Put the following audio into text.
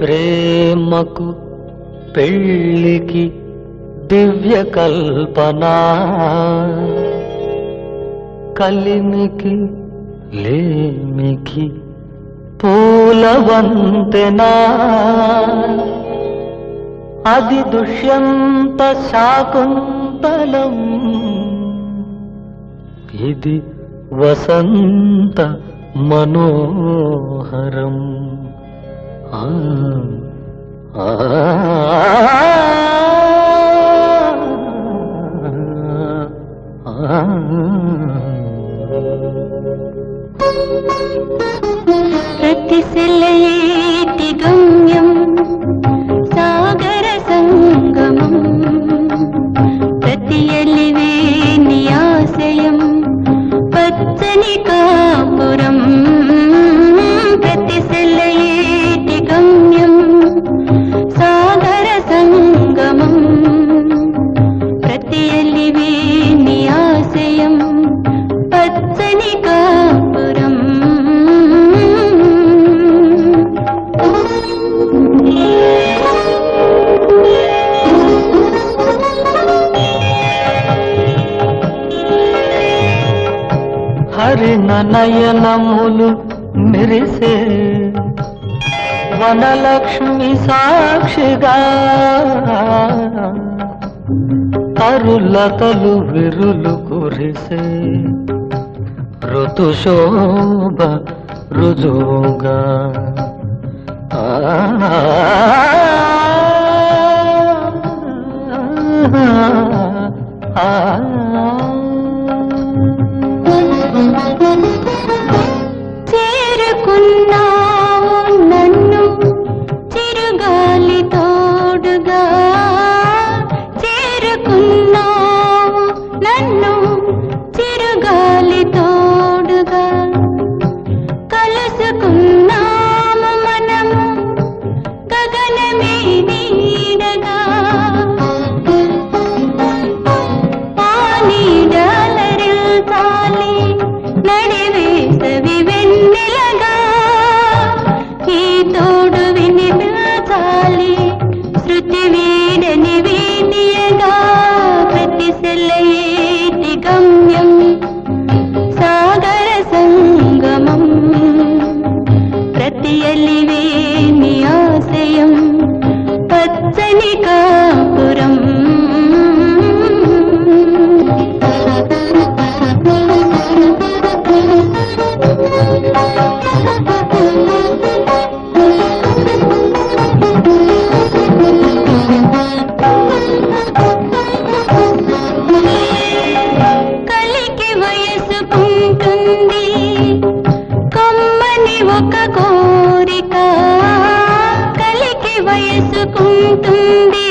ప్రేమకు పెళ్ళికి దివ్య కల్పన కలిమికి లేమికి పూలవంతెనా. అది దుష్యంత శాకుంతలం. ఇది వసంత మనోహరం. ఆ సెలయేటి గమ్యం సాగర సంగమం ప్రతి ఎలివేని ఆశయం పచ్చని కాపురం హరిణ నయనములు మెరిసే వనలక్ష్మి సాక్షిగా తరులతలు విరులు కురిసే ఋతుశోభ రుజుగా చేరుకున్నా నీడలరిల్తాలి నడివేసవి వెన్నెలగా. ఈ తోడు వినిపించాలి శృతి వీడని వీడియగా ప్రతి సెలయేటి గమ్యం సాగర సంగమం. ప్రతి ఎలివేని ఆశయం పచ్చని కలికి వయసుకుంటుంది కమ్మని ఒక కోరిక కలికి వయసుకుంటుంది